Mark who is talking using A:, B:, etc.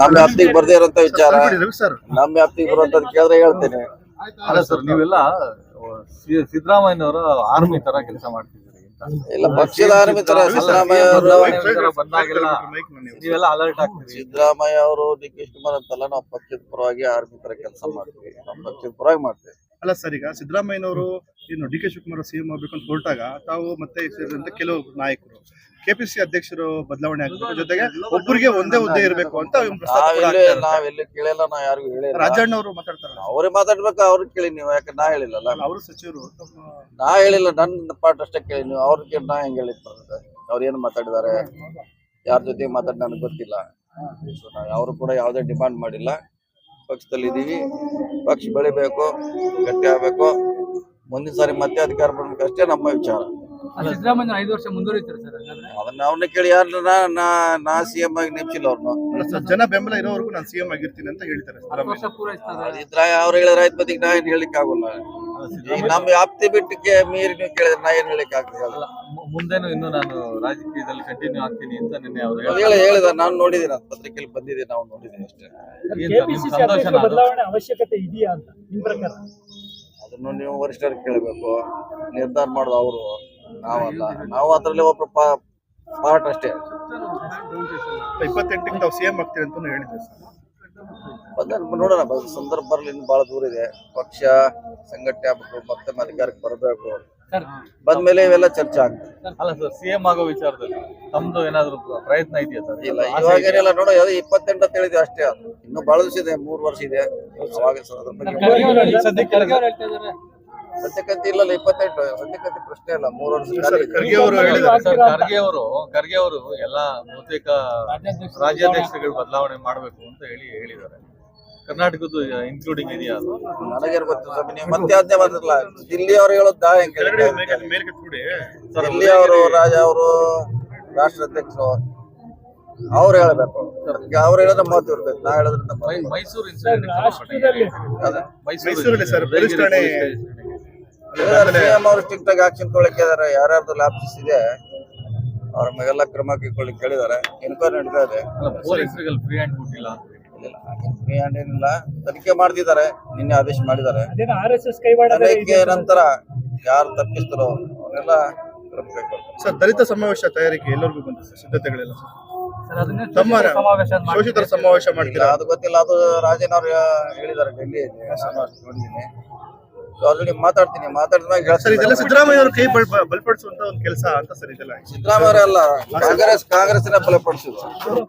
A: ನಮ್ಮ ವ್ಯಾಪ್ತಿಗೆ ಬರ್ದೇ ಇರೋಂತ ವಿಚಾರ.
B: ರವಿ ಸರ್.
A: ನಮ್ಮ ವ್ಯಾಪ್ತಿಗೆ ಬರುವಂತದ್ ಕೇಳಿದ್ರೆ ಹೇಳ್ತೇನೆ.
C: ಅಲ್ಲ ಸರ್ ನೀವೆಲ್ಲ ಸಿದ್ದರಾಮಯ್ಯನವರು ಆರ್ಮಿ ತರ ಕೆಲಸ ಮಾಡ್ತಿದ್ದೀರಿ.
A: ಇಲ್ಲ ಪಕ್ಷದ ಆರ್ಮಿ ತರ ಸಿದ್ದರಾಮಯ್ಯ
C: ಬಂದಾಗೆಲ್ಲ ನೀವೆಲ್ಲ ಅಲರ್ಟ್ ಆಗ್ತೀರಿ.
A: ಸಿದ್ದರಾಮಯ್ಯ ಅವರು ಡಿ ಕೆ ಶಿವಕುಮಾರ್ ಅಂತಲ್ಲ ನಾವು ಪಕ್ಷದ ಪರವಾಗಿ ಆರ್ಮಿ ತರ ಕೆಲಸ ಮಾಡ್ತೀವಿ. ನಮ್ಮ ಪಕ್ಷದ ಪರವಾಗಿ ಮಾಡ್ತೀವಿ.
B: ಅಲ್ಲ ಸರ್ ಈಗ ಸಿದ್ದರಾಮಯ್ಯನವರು ಏನು ಡಿ ಕೆ ಶಿವಕುಮಾರ್ ಸಿಎಂ ಆಗ್ಬೇಕು ಅಂತ ಹೊರಟಾಗ ತಾವು ಮತ್ತೆ ಸೇರಿದಂತೆ ಕೆಲವು ನಾಯಕರು. ಕೆಪಿಸಿ ಅಧ್ಯಕ್ಷರು ಬದಲಾವಣೆ ಆಗಬೇಕು. ಜೊತೆಗೆ ಒಬ್ಬರಿಗೆ ಒಂದೇ ಹುದ್ದೆ ಇರಬೇಕು ಅಂತ
A: ನಾವೆಲ್ಲಿ. ನಾವೆಲ್ಲಿ ಕೇಳಿಲ್ಲ ನಾ ಯಾರಿಗೂ ಹೇಳಿ
B: ರಾಜಣ್ಣ ಅವರು ಮಾತಾಡ್ತಾರೆ
A: ಅವ್ರಿಗೆ ಮಾತಾಡ್ಬೇಕು ಅವ್ರಿಗೆ ಕೇಳಿ ನೀವು ಯಾಕೆ ನಾ ಹೇಳಿಲ್ಲ
B: ಅವರು ಸಚಿವರು
A: ನಾ ಹೇಳಿಲ್ಲ ನನ್ನ ಪಾಠ ಅಷ್ಟೇ ಕೇಳಿ ನೀವು. ಅವ್ರಿಗೆ ನಾ ಹೆಂಗ್ ಹೇಳಿ ಅವ್ರು ಏನು ಮಾತಾಡಿದಾರೆ? ಯಾರ ಜೊತೆ ಮಾತಾಡಿ ನನಗೆ ಗೊತ್ತಿಲ್ಲ. ಸೊ ನಾವು ಯಾರು ಕೂಡ ಯಾವುದೇ ಡಿಮಾಂಡ್ ಮಾಡಿಲ್ಲ. ಪಕ್ಷದಲ್ಲಿ ಇದೀವಿ. ಪಕ್ಷ ಬೆಳಿಬೇಕು ಗಟ್ಟಿ ಆಗ್ಬೇಕು. ಮುಂದಿನ ಸಾರಿ ಮತ್ತೆ ಅಧಿಕಾರ ಬರ್ಬೇಕು. ಅಷ್ಟೇ ನಮ್ಮ ವಿಚಾರ.
D: ಸಿದ್ದರಾಮಯ್ಯ ಐದು ವರ್ಷ ಮುಂದುವರಿತಾರೆ ಸರ್ ಹಾಗಾದ್ರೆ?
A: ಅದನ್ನ ಅವ್ರನ್ನ ಕೇಳಿ ಯಾರು ನಾ ನಾ- ನಾ ಸಿ ಎಂ ಆಗಿ ನೆಪ್ಸಿಲ್ಲ ಅವ್ರನ್ನ.
B: ಸರ್, ಜನ ಬೆಂಬಲ ಇರೋವರೆಗೂ ನಾನು ಸಿಎಂ ಆಗಿರ್ತೀನಿ ಅಂತ ಹೇಳ್ತಾರೆ
D: ಹತ್ತು ವರ್ಷ
B: ಸಿದ್ದರಾಮಯ್ಯ.
A: ಅವ್ರು ಹೇಳಿದ್ರೆ ಆಯ್ತು ಬದಿಗೆ ನಾ ಏನ್ ಹೇಳಿಕ್ ಆಗೋಲ್ಲ ಈಗ ನಮ್ಮ ವ್ಯಾಪ್ತಿ ಬಿಟ್ಟಿಗೆ ಮೀರಿ ನೀವು ಕೇಳಿದ್ರೆ ನಾ ಏನ್ ಹೇಳಿಕ್
C: ಆಗ್ತದಲ್ಲ ಮುಂದೇನು ಇನ್ನು ನಾನು ರಾಜಕೀಯದಲ್ಲಿ ಕಂಟಿನ್ಯೂ ಆಗ್ತೀನಿ ಅಂತ ನಿನ್ನೆ ಅವ್ರು
A: ಹೇಳಿ. ಹೇಳಿದ ನಾನು ನೋಡಿದ್ದೀನಿ ಅದು ಪತ್ರಿಕೆಯಲ್ಲಿ ಬಂದಿದೆ ನಾವು ನೋಡಿದ್ದೀನಿ ಅಷ್ಟೇ.
E: ಕೆಪಿಸಿಸಿ ಅಧ್ಯಕ್ಷ? ಬದಲಾವಣೆ ಅವಶ್ಯಕತೆ ಇದೆಯಾ ಅಂತ ನಿಮ್ ಪ್ರಕಾರ?
A: ಅದನ್ನು ನೀವು ವರಿಷ್ಠರಿಗೆ ಕೇಳಬೇಕು. ನಿರ್ಧಾರ ಮಾಡೋದು ಅವರು. ನಾವಲ್ಲ. ನಾವು ಅದ್ರಲ್ಲಿ ಒಬ್ರು ಪಾರ್ಟ್ ಅಷ್ಟೇ.
B: ಇಪ್ಪತ್ತೆಂಟಕ್ಕೆ ತಾವು ಸಿಎಂ ಆಗ್ತೀರಿ ಅಂತ ಹೇಳಿದ್ದೆ ಸರ್.
A: ಬಂದ ನೋಡೋಣ ಸಂದರ್ಭ ಬರಲಿ ಇನ್ನು ಬಹಳ ದೂರ ಇದೆ. ಪಕ್ಷ ಸಂಘಟನೆ ಆಗ್ಬೇಕು ಮತ್ತೆ ಅಧಿಕಾರಕ್ಕೆ ಬರಬೇಕು.
D: ಸರ್
A: ಬಂದ್ಮೇಲೆ ಇವೆಲ್ಲ ಚರ್ಚೆ ಆಗ್ತದೆ.
C: ಅಲ್ಲ ಸರ್ ಸಿಎಂ ಆಗೋ ವಿಚಾರದಲ್ಲಿ ತಮ್ದು ಏನಾದ್ರು ಪ್ರಯತ್ನ ಇದೆಯಾ ಸರ್?
A: ಇಲ್ಲ ಇವಾಗ? ಏನಿಲ್ಲ ನೋಡೋ ಅದು ಇಪ್ಪತ್ತೆಂಟು ಅಂತ ಹೇಳಿದ್ವಿ ಅಷ್ಟೇ. ಅದು ಇನ್ನು ಬಹಳ ದಿವಸ ಇದೆ ಮೂರು ವರ್ಷ ಇದೆ. ಅವಾಗ ಸ- ಇಲ್ಲ ಇಪ್ಪತ್ತೆಂಟು ಸದ್ಯಕ್ಕಂತ ಪ್ರಶ್ನೆ ಇಲ್ಲ ಮೂರು ವರ್ಷ.
B: ಖರ್ಗೆ ಅವರು
C: ಖರ್ಗೆ ಅವರು ಖರ್ಗೆ ಅವರು ಎಲ್ಲ ಬಹುತೇಕ
D: ರಾಜ್ಯಾಧ್ಯಕ್ಷರು
C: ರಾಜ್ಯಾಧ್ಯಕ್ಷರುಗಳು ಬದಲಾವಣೆ ಮಾಡಬೇಕು ಅಂತ ಹೇಳಿ ಹೇಳಿದ್ದಾರೆ. ಕರ್ನಾಟಕದ್ದು ಇನ್ಕ್ಲೂಡಿಂಗ್ ಇದೆಯಾ ಅದು?
A: ನನಗೆ ಗೊತ್ತು ಸ್ವಾಮಿ ನೀವು ಮತ್ತೆ ಅದೇ ಮಾತಿಲ್ಲ ದಿಲ್ಲಿ ಅವ್ರು ಹೇಳೋದು ಹೆಂಗ್ ದಿಲ್ಲಿ ಅವರು ರಾಜ ಅವರು ರಾಷ್ಟ್ರಾಧ್ಯಕ್ಷರು ಅವ್ರು. ಹೇಳ್ಬೇಕು. ಅವ್ರು ಹೇಳಿದ್ರೆ ಮಾತು ಇರ್ಬೇಕು ನಾ ಇಲ್ಲ.
C: ಮೈಸೂರು.
B: ಮೈಸೂರಲ್ಲಿ ಸರ್,
A: ಸಿಎಂ ಅವರು ಸ್ಟ್ರಿಕ್ಟ್ ಆಗಿ ಆಕ್ಷನ್ ಯಾರ್ಯಾರ್ದು ಇದೆ ಅವ್ರ ಮೇಲೆಲ್ಲ ಕ್ರಮ ಕೈಗೊಳ್ಳಕ್ಕೆ ಕೇಳಿದ್ದಾರೆ. ಎನ್ಕ್ವೈರಿ ನಡೀತಾ ಇದೆ.
C: ಪೊಲೀಸರಿಗೆ ಫ್ರೀ ಹ್ಯಾಂಡ್ ಕೊಟ್ಟಿಲ್ಲ.
A: ಇಲ್ಲ ಫ್ರೀ ಹ್ಯಾಂಡ್ ಏನಿಲ್ಲ. ತನಿಖೆ ಮಾಡ್ತಿದ್ದಾರೆ ನಿನ್ನೆ ಆದೇಶ ಮಾಡಿದ್ದಾರೆ. ತನಿಖೆ ನಂತರ ಯಾರು ತಪ್ಪಿಸ್ತಾರೋ ಅವರೆಲ್ಲ ಕ್ರಮ ಕೈಗೊಳ್ತಾರೆ.
B: ಸರ್ ದಲಿತ ಸಮಾವೇಶ ತಯಾರಿಕೆ ಎಲ್ಲರಿಗೂ ಬಂತು ಸರ್ ಸಿದ್ಧತೆಗಳೆಲ್ಲ?
D: ಶೋಷಿತರ ಸಮಾವೇಶ
B: ಮಾಡ್ತೀರಾ?
A: ಅದು ಗೊತ್ತಿಲ್ಲ ಅದು ರಾಜೇನವ್ರು ಅವ್ರು ಹೇಳಿದ್ದಾರೆ ಡೆಲ್ಲಿ ಸಮಾವೇಶ ನೋಡಿದ್ದೀನಿ. ಆಲ್ರೆಡಿ ಮಾತಾಡ್ತೀನಿ ಮಾತಾಡಿದಾಗ
B: ಸರ್ ಇದೆಲ್ಲ ಸಿದ್ದರಾಮಯ್ಯ ಅವ್ರ ಕೈ ಬಲ್- ಬಲ್- ಬಲಪಡಿಸುವಂತ ಒಂದು ಕೆಲಸ ಅಂತ ಸರ್ ಇದೆಲ್ಲ.
A: ಸಿದ್ದರಾಮಯ್ಯ ಅಲ್ಲ ಕಾಂಗ್ರೆಸ್ ಕಾಂಗ್ರೆಸ್ನ ಬಲಪಡಿಸಿದ್ರು